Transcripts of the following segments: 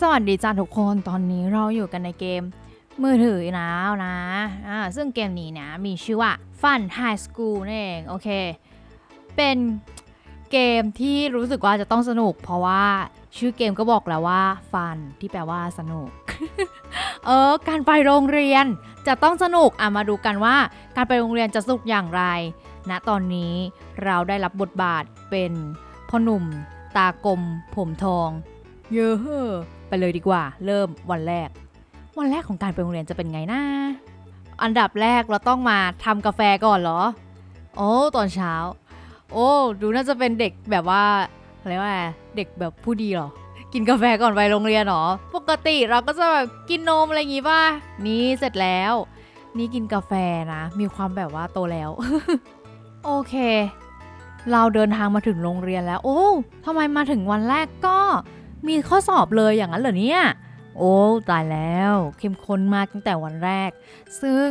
สวัสดีจ้าทุกคนตอนนี้เราอยู่กันในเกม มือถือแล้วนะอ่าซึ่งเกมนี้เนี่ยมีชื่อว่า Fun High School นั่นเองโอเค เป็นเกมที่รู้สึกว่าจะต้องสนุก เพราะว่าชื่อเกมก็บอกแล้วว่า Fun ที่แปลว่าสนุก เออ การไปโรงเรียนจะต้องสนุกอะมาดูกันว่า การไปโรงเรียนจะสนุกอย่างไรณตอนนี้เราได้รับบทบาทเป็นพ่อหนุ่ม ตากลมผมทอง เยอะ ไปเลยดีกว่า เริ่มวันแรก วันแรกของการไปโรงเรียนจะเป็นไงนะอันดับแรกเราต้องมาทำกาแฟก่อนเหรอ โอ้ตอนเช้า โอ้ดูน่าจะเป็นเด็กแบบว่าอะไรว่าเด็กแบบผู้ดีเหรอ กินกาแฟก่อนไปโรงเรียนเหรอ ปกติเราก็จะแบบกินนมอะไรอย่างงี้ป่ะนี่เสร็จแล้ว นี่กินกาแฟนะ มีความแบบว่าโตแล้ว โอเค เราเดินทางมาถึงโรงเรียนแล้ว โอ้ทำไมมาถึงวันแรกก็ มีข้อสอบเลยอย่างนั้นเหรอเนี่ยโอ้ตายแล้วเข้มข้นมากตั้งแต่วันแรก ซึ่ง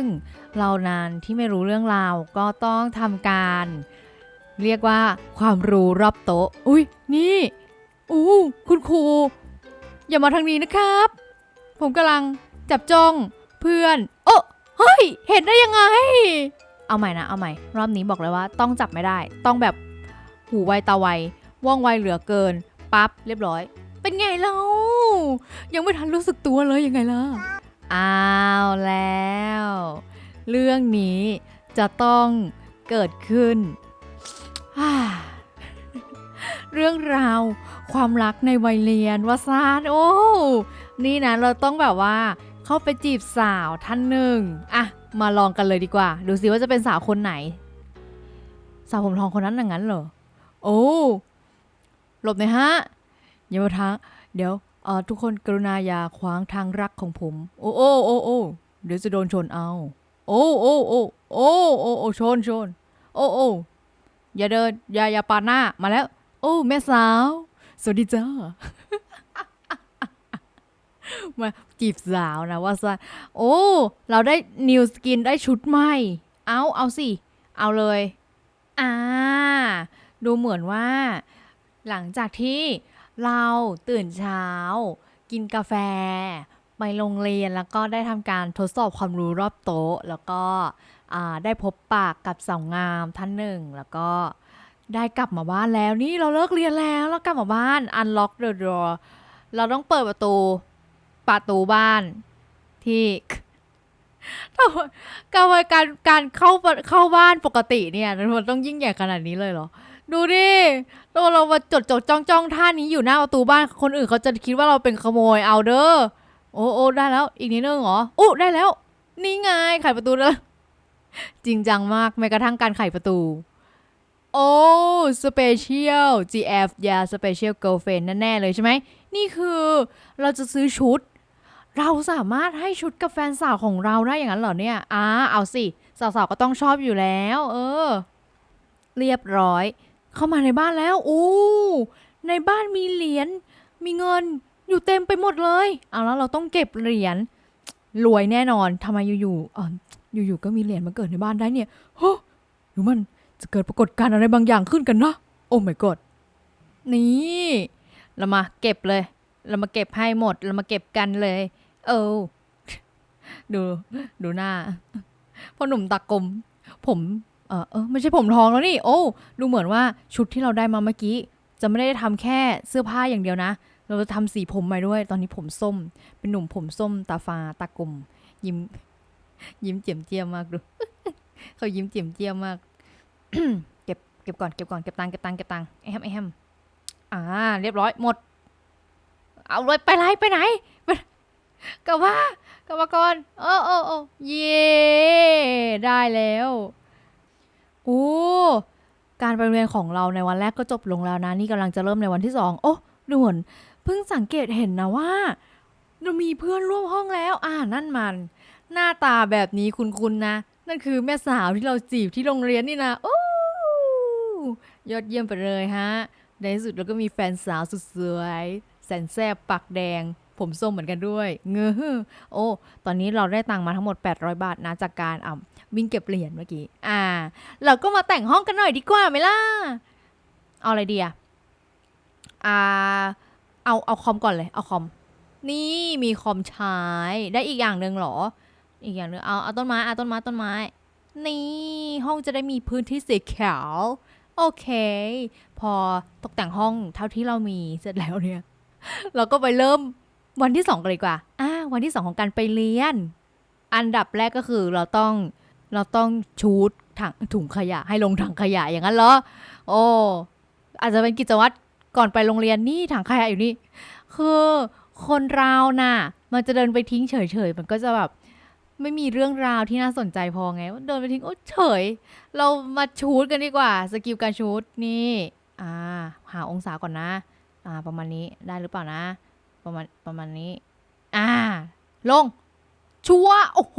เรานานที่ไม่รู้เรื่องราวก็ต้องทำการ เรียกว่าความรู้รอบโต๊ะ อุ้ยนี่อู้คุณครู อย่ามาทางนี้นะครับ ผมกำลังจับจ้องเพื่อน โอ้เฮ้ย เห็นได้ยังไง เอาใหม่นะ เอาใหม่ รอบนี้บอกเลยว่าต้องจับไม่ได้ ต้องแบบหูไวตาไวว่องไวเหลือเกินปั๊บเรียบร้อย เป็นไงเล่ายังไม่ทันรู้สึกตัวเลยยังไงล่ะอ้าวแล้ว เรื่องนี้จะต้องเกิดขึ้น เรื่องราวความรักในวัยเรียนวาซานโอ้ นี่นะเราต้องแบบว่า เข้าไปจีบสาวท่านหนึ่งอะมาลองกันเลยดีกว่า ดูสิว่าจะเป็นสาวคนไหน สาวผมทองคนนั้นอย่างนั้นเหรอ โอ้หลบหน่อยฮะ อย่ามาทางเดี๋ยวเอ่อทุกคนกรุณาอย่าขวางทางรักของผม โอ้โอ้โอ้โอ้เดี๋ยวจะโดนชนเอา โอ้โอ้โอ้โอ้โอ้โอ้ชนชน โอ้โอ้อย่าเดินอย่าอย่าปาหน้ามาแล้ว โอ้แม่สาว สวัสดีจ้ามาจีบสาวนะว่าซะโอ้ เราได้นิวสกินได้ชุดใหม่ เอาเอาสิ เอาเลย อ่า ดูเหมือนว่า หลังจากที่ เราตื่นเช้า กินกาแฟ ไปโรงเรียนแล้วก็ได้ทำการทดสอบความรู้รอบโต๊ะ แล้วก็ได้พบปากกับสาวงามท่านหนึ่ง แล้วก็ได้กลับมาบ้านแล้วนี่เราเลิกเรียนแล้วแล้วกลับมาบ้าน unlock the door เราต้องเปิดประตูประตูบ้านที่กำไมการการเข้าเข้าบ้านปกติเนี่ยมันต้องยิ่งใหญ่ขนาดนี้เลยเหรอ ดูดิเราเรามาจดจดจ้องจ้องท่านี้อยู่หน้าประตูบ้านคนอื่นเขาจะคิดว่าเราเป็นขโมยเอาเด้อโอ้โอ้ได้แล้ว อีกนิดนึงเหรออู้ได้แล้ว นี่ไงไขประตูแล้วจริงจังมากแม้กระทั่งการไขประตู โอ้สเปเชียล GF ยาสเปเชียลเกิลเฟนแน่ๆเลยใช่ไหม นี่คือเราจะซื้อชุด เราสามารถให้ชุดกับแฟนสาวของเราได้อย่างนั้นเหรอเนี่ยอ่าเอาสิ สาวๆก็ต้องชอบอยู่แล้ว เออ เรียบร้อย เข้ามาในบ้านแล้วอู้ในบ้านมีเหรียญมีเงินอยู่เต็มไปหมดเลย เอาแล้วเราต้องเก็บเหรียญรวยแน่นอนทำไมอยู่ๆเอออยู่ๆก็มีเหรียญมาเกิดในบ้านได้เนี่ยฮะหรือมันจะเกิดปรากฏการณ์อะไรบางอย่างขึ้นกันนะโอ้ my god นี่เรามาเก็บเลย เรามาเก็บให้หมด เรามาเก็บกันเลย เออ ดู ดูหน้าพ่อหนุ่มตากลม ผม เออเออไม่ใช่ผมทองแล้วนี่ โอ้ดูเหมือนว่าชุดที่เราได้มาเมื่อกี้ จะไม่ได้ทำแค่เสื้อผ้าอย่างเดียวนะ เราจะทำสีผมใหม่ด้วย ตอนนี้ผมส้ม เป็นหนุ่มผมส้ม ตาฟ้าตากลมยิ้ม ยิ้มเจียมเจียมมากดูเขายิ้มเจียมเจียมมากเก็บเก็บก่อนเก็บก่อนเก็บตังเก็บตังเก็บตังไอแฮมไอแฮมอ่า เรียบร้อยหมด เอาเลยไปไหนไปไหนกลับมากลับมาก่อนโอ้โอ้โอ้เย่ได้แล้ว โอ้การไปโรงเรียนของเราในวันแรกก็จบลงแล้วนะ นี่กำลังจะเริ่มในวันที่สองโอ้ดูเหมือนเพิ่งสังเกตเห็นนะว่าเรามีเพื่อนร่วมห้องแล้ว อ่านั่นมัน หน้าตาแบบนี้คุณๆนะ นั่นคือแม่สาวที่เราจีบที่โรงเรียนนี่นะโอ้ยอดเยี่ยมไปเลยฮะ ในที่สุดเราก็มีแฟนสาวสุดสวยแสนแซ่บปากแดง ผมส้มเหมือนกันด้วย เงือโอ้ ตอนนี้เราได้ตังมาทั้งหมด 800 บาทนะจากการอ่าวิ่งเก็บเหรียญเมื่อกี้ อ่า เราก็มาแต่งห้องกันหน่อยดีกว่าไหมล่ะ เอาอะไรดีอะอ่า เอา เอาคอมก่อนเลย เอาคอม นี่มีคอมใช้ ได้อีกอย่างหนึ่งหรอ อีกอย่างหนึ่งเอา เอาต้นไม้ เอาต้นไม้ ต้นไม้ นี่ ห้องจะได้มีพื้นที่สีเขียว โอเค พอตกแต่งห้องเท่าที่เรามีเสร็จแล้วเนี่ย เราก็ไปเริ่ม วันที่สองกันเลยกว่าอ่า วันที่สองของการไปเรียน อันดับแรกก็คือเราต้องเราต้องชูดถังถุงขยะ ให้ลงถังขยะอย่างนั้นเหรอ โอ้อาจจะเป็นกิจวัตรก่อนไปโรงเรียนนี่ถังขยะอยู่นี่ คือคนเราน่ะ มันจะเดินไปทิ้งเฉยๆ มันก็จะแบบไม่มีเรื่องราวที่น่าสนใจพอไงเดินไปทิ้งโอ้เฉย เรามาชูดกันดีกว่า สกิลการชูดนี่ อ่า หาองศาก่อนนะ อ่า ประมาณนี้ได้หรือเปล่านะ ประมาณประมาณนี้ อ่า ลง ชัวโอ้โห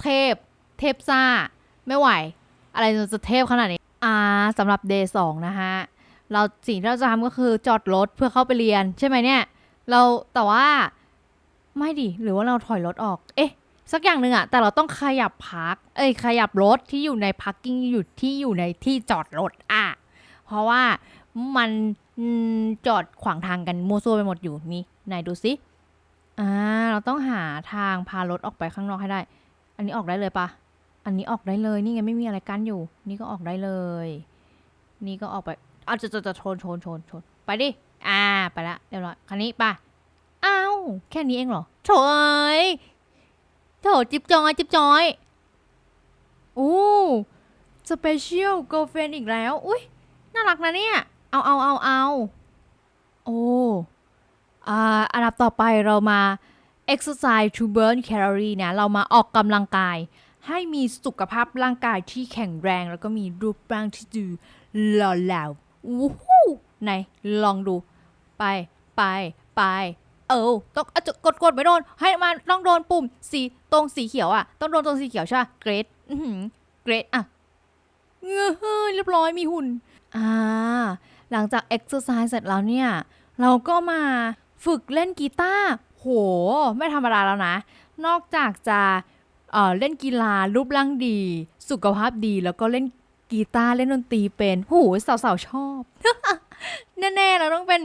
เทพ เทพซ่า ไม่ไหว อะไรจะเทพขนาดนี้ อ่าสำหรับ day สองนะฮะ เราสิ่งที่เราจะทำก็คือจอดรถเพื่อเข้าไปเรียน ใช่ไหมเนี่ย เราแต่ว่าไม่ดิ หรือว่าเราถอยรถออก เอ๊ะ สักอย่างหนึ่งอะแต่เราต้องขยับพัก เอ้ย ขยับรถที่อยู่ในพักกิ้งอยู่ที่อยู่ในที่จอดรถอะเพราะว่ามัน จอดขวางทางกันมั่วซั่วไปหมดอยู่นี่ไหนดูสิอ่าเราต้องหาทางพารถออกไปข้างนอกให้ได้ อันนี้ออกได้เลยปะอันนี้ออกได้เลยนี่ไงไม่มีอะไรกั้นอยู่ นี่ก็ออกได้เลย นี่ก็ออกไปเอาจะจะจะชนชนชนชนไปดิอ่าไปละเรียบร้อยคันนี้ไปอ้าวแค่นี้เองเหรอโถยโถจิบจอยจิบจอยโอ้สเปเชียลเกิร์ลเฟนอีกแล้ว อุ้ยน่ารักนะเนี่ย เอาเอาเอาเอาโอ้อ่าอันดับต่อไปเรามา exercise to burn calorie นะ เรามาออกกำลังกาย ให้มีสุขภาพร่างกายที่แข็งแรง แล้วก็มีรูปร่างที่ดูหล่อเหลาวู้ฮู้ไหนลองดู ไปไปไปเออต้องอจะกดกดไม่โดน ให้มันต้องโดนปุ่มสีตรงสีเขียวอะ ต้องโดนตรงสีเขียวใช่ปะเกรดเกรดอะเงือเรียบร้อยมีหุ่น อ่า หลังจากเอ็กซ์ไซส์เสร็จแล้วเนี่ย เราก็มาฝึกเล่นกีตาร์โห ไม่ธรรมดาแล้วนะ นอกจากจะเเล่นกีฬารูปร่างดี สุขภาพดีแล้วก็เล่นกีตาร์เล่นดนตรีเป็นโหสาวๆชอบ แน่ๆเราต้องเป็น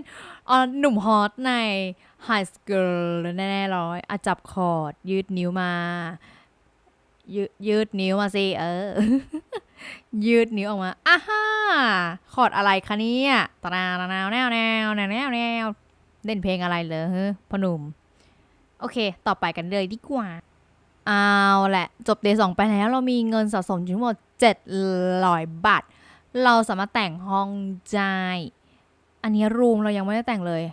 หนุ่มฮอตใน High School แน่ๆร้อยอจับคอร์ดยืดนิ้วมา ยืดยืดนิ้วมาสิ เออ ยืดนิ้วออกมาอ้าฮ่าคอร์ดอะไรคะเนี่ยตาแนวแนวแนวแนวแนวแนวแนวเล่นเพลงอะไรเหรอฮะพ่อหนุ่ม โอเค ต่อไปกันเลยดีกว่า เอาแหละ จบเดย์สองไปแล้ว เรามีเงินสะสมอยู่ทั้งหมด700บาท เราสามารถแต่งห้องได้อันนี้รูมเรายังไม่ได้แต่งเลย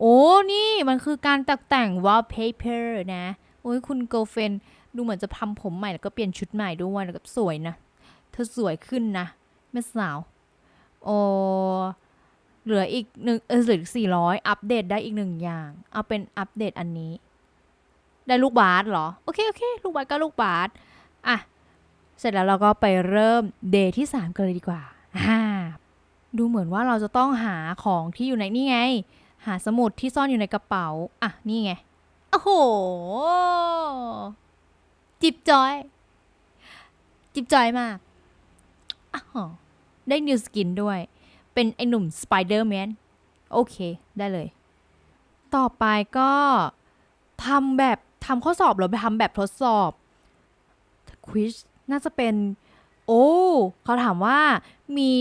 โอ้ นี่มันคือการตกแต่ง wallpaper นะ โอ้ยคุณ girlfriend ดูเหมือนจะทำผมใหม่แล้วก็เปลี่ยนชุดใหม่ด้วยแล้วก็สวยนะ ธอสวยขึ้นนะแม่สาวโอเหลืออีกหนึ่งเออเหลือสี่ร้อยอัปเดตได้อีกหนึ่งอย่าง เอาเป็นอัปเดตอันนี้ ได้ลูกบาสเหรอ โอเค โอเค ลูกบาสก็ลูกบาสอะ เสร็จแล้วเราก็ไปเริ่มเดย์ที่ 3 กันเลยดีกว่าฮ่าดูเหมือนว่าเราจะต้องหาของที่อยู่ในนี่ไง หาสมุดที่ซ่อนอยู่ในกระเป๋า อะ นี่ไง โอ้โห จิบจอย จิบจอยมาก ได้นิวสกินด้วย เป็นไอหนุ่มสไปเดอร์แมนโอเค ได้เลย ต่อไปก็ทำแบบทำข้อสอบหรือไปทำแบบทดสอบควิชน่าจะเป็น โอ้เขาถามว่ามี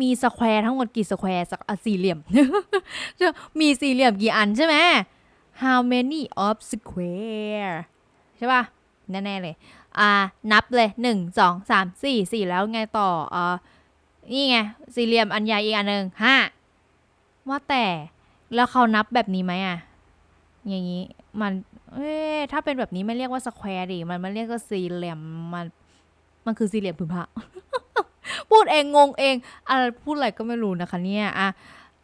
มีสแควร์ทั้งหมดกี่สแควร์สักสี่เหลี่ยมจะมีสี่เหลี่ยมกี่อันใช่ไหม how many of square ใช่ป่ะ แน่ ๆ เลย อ่านับเลยหนึ่งสองสามสี่สี่แล้วไงต่อเอ่านี่ไงสี่เหลี่ยมอันใหญ่อีกอันหนึ่งห้าว่าแต่แล้วเขานับแบบนี้ไหมอะ อย่างนี้มัน เอ๊ถ้าเป็นแบบนี้ไม่เรียกว่าสแควร์ดิมันมันเรียกว่าสี่เหลี่ยมมัน มันคือสี่เหลี่ยมผืนผ้าพูดเองงงเองอะไรพูดอะไรก็ไม่รู้นะคะเนี่ยอะ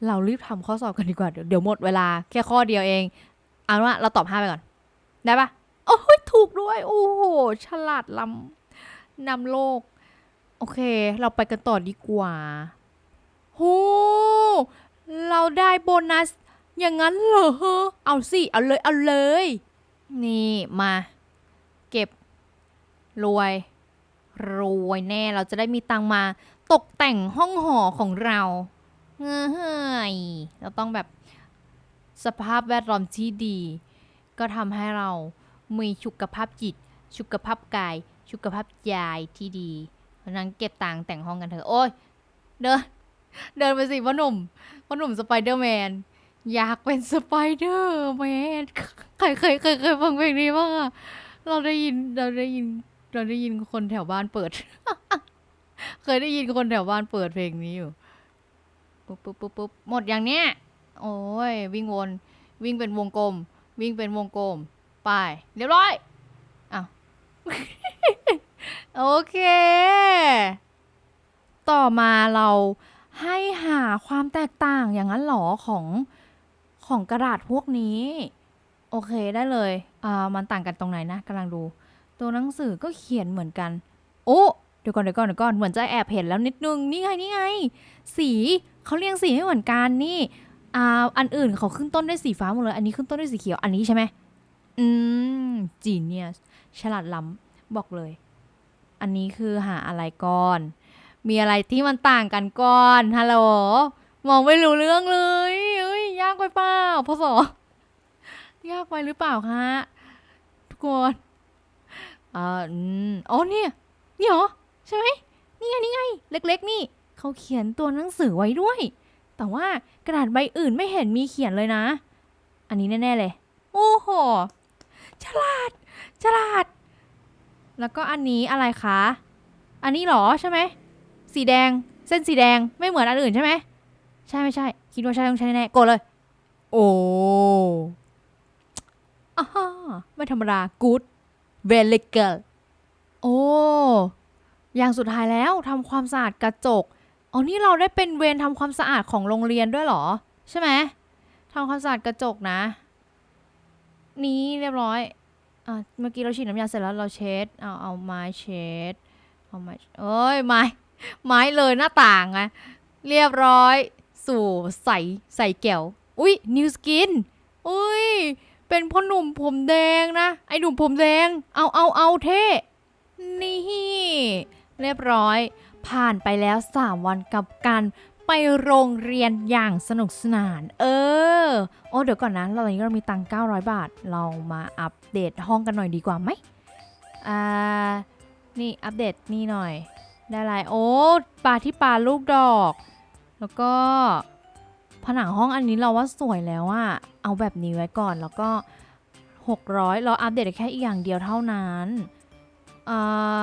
เรารีบทำข้อสอบกันดีกว่าเดี๋ยวหมดเวลาแค่ข้อเดียวเอง เอาว่าเราตอบห้าไปก่อน ได้ปะ โอ้ยถูกด้วย โอ้โห ฉลาดล้ำนำโลก โอเค เราไปกันต่อดีกว่าโหเราได้โบนัส อย่างนั้นเหรอ เอาสิ เอาเลย เอาเลย นี่มา เก็บ รวย รวยแน่ เราจะได้มีตังมา ตกแต่งห้องหอของเราเฮ้ยเราต้องแบบสภาพแวดล้อมที่ดี ก็ทำให้เรา มีสุขภาพจิต สุขภาพกาย สุขภาพใจที่ดีเพราะนั้นเก็บตังแต่งห้องกันเถอะโอ้ยเดิน เดินไปสิพ่อหนุ่มพ่อหนุ่มสไปเดอร์แมนอยากเป็นสไปเดอร์แมนใครเคยเคยเคยฟังเพลงนี้บ้างอะเราได้ยินเราได้ยินเราได้ยินคนแถวบ้านเปิด เคยได้ยินคนแถวบ้านเปิดเพลงนี้อยู่ปุ๊บปุ๊บปุ๊บปุ๊บหมดอย่างเนี้ย โอ้ยวิ่งวน วิ่งเป็นวงกลม วิ่งเป็นวงกลม ไป เรียบร้อยอ้าวโอเค ต่อมาเราให้หาความแตกต่างอย่างนั้นหรอของของกระดาษพวกนี้ โอเคได้เลยอ่ามันต่างกันตรงไหนนะกำลังดู ตัวหนังสือก็เขียนเหมือนกัน โอ้เดี๋ยวก่อนเดี๋ยวก่อนเดี๋ยวก่อนเหมือนจะแอบเห็นแล้วนิดนึงนี่ไงนี่ไง สีเขาเรียงสีไม่เหมือนกันนี่อ่าอันอื่นเขาขึ้นต้นด้วยสีฟ้าหมดเลย อันนี้ขึ้นต้นด้วยสีเขียวอันนี้ใช่ไหม อืมจีเนียสฉลาดล้ำบอกเลย อันนี้คือหาอะไรก่อน มีอะไรที่มันต่างกันก่อนฮัลโหลมองไม่รู้เรื่องเลยเอ้ยยากไปเปล่าพศยากไปหรือเปล่าคะทุกคนอ่าอืมอ๋อเนี่ยนี่เหรอใช่ไหมนี่ไงนี่ไง เล็กๆ นี่เขาเขียนตัวหนังสือไว้ด้วย แต่ว่ากระดาษใบอื่นไม่เห็นมีเขียนเลยนะ อันนี้แน่ๆเลย โอ้โห ฉลาด ฉลาด แล้วก็อันนี้อะไรคะ อันนี้เหรอใช่ไหม สีแดง เส้นสีแดงไม่เหมือนอันอื่นใช่ไหม ใช่ไม่ใช่ คิดว่าใช่ต้องใช่แน่ๆกดเลย โอ้อาฮ่าไม่ธรรมดา good very good โอ้อย่างสุดท้ายแล้วทำความสะอาดกระจกอ๋อนี่เราได้เป็นเวรทำความสะอาดของโรงเรียนด้วยเหรอ ใช่ไหมทำความสะอาดกระจกนะ นี้เรียบร้อย อะ เมื่อกี้เราฉีดน้ำยาเสร็จแล้วเราเช็ด เอา เอาไม้เช็ด เอาไม้ เอ้ย ไม้ ไม้เลยหน้าต่างไง เรียบร้อย สู่ใส่ใส่แก้ว อุ้ยนิวสกิน อุ้ย เป็นพ่อหนุ่มผมแดงนะ ไอหนุ่มผมแดง เอาเอาเอาเท่ นี่ เรียบร้อย ผ่านไปแล้ว 3 วันกับการ ไปโรงเรียนอย่างสนุกสนาน เออ โอ้เดี๋ยวก่อนนะ เราตอนนี้เรามีตังค์900 บาท เรามาอัปเดตห้องกันหน่อยดีกว่าไหมอ่า นี่อัปเดตนี่หน่อย ได้ไรโอ้ปลาที่ปลาลูกดอก แล้วก็ผนังห้องอันนี้เราว่าสวยแล้วอะเอาแบบนี้ไว้ก่อน แล้วก็ 600 เราอัปเดตแค่อีกอย่างเดียวเท่านั้นอ่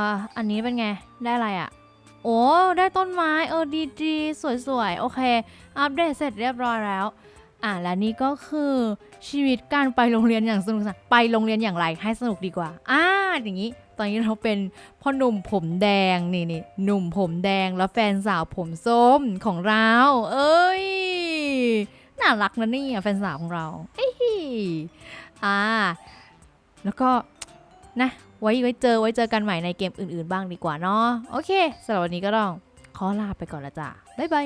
าอันนี้เป็นไง ได้อะไรอะ โอ้ ได้ต้นไม้เออดีดีสวยๆ โอเค อัปเดตเสร็จเรียบร้อยแล้ว อะ และนี่ก็คือชีวิตการไปโรงเรียนอย่างสนุกสนานไปโรงเรียนอย่างไรให้สนุกดีกว่า อ่า อย่างนี้ ตอนนี้เราเป็นพ่อหนุ่มผมแดงนี่นี่หนุ่มผมแดงแล้วแฟนสาวผมส้มของเรา เอ้ย น่ารักนะนี่แฟนสาวของเราเอ้ยอ่า แล้วก็นะ ไว้ไว้เจอไว้เจอกันใหม่ในเกมอื่นๆบ้างดีกว่าเนาะโอเคสำหรับวันนี้ก็ต้องขอลาไปก่อนละจ้ะบ๊ายบาย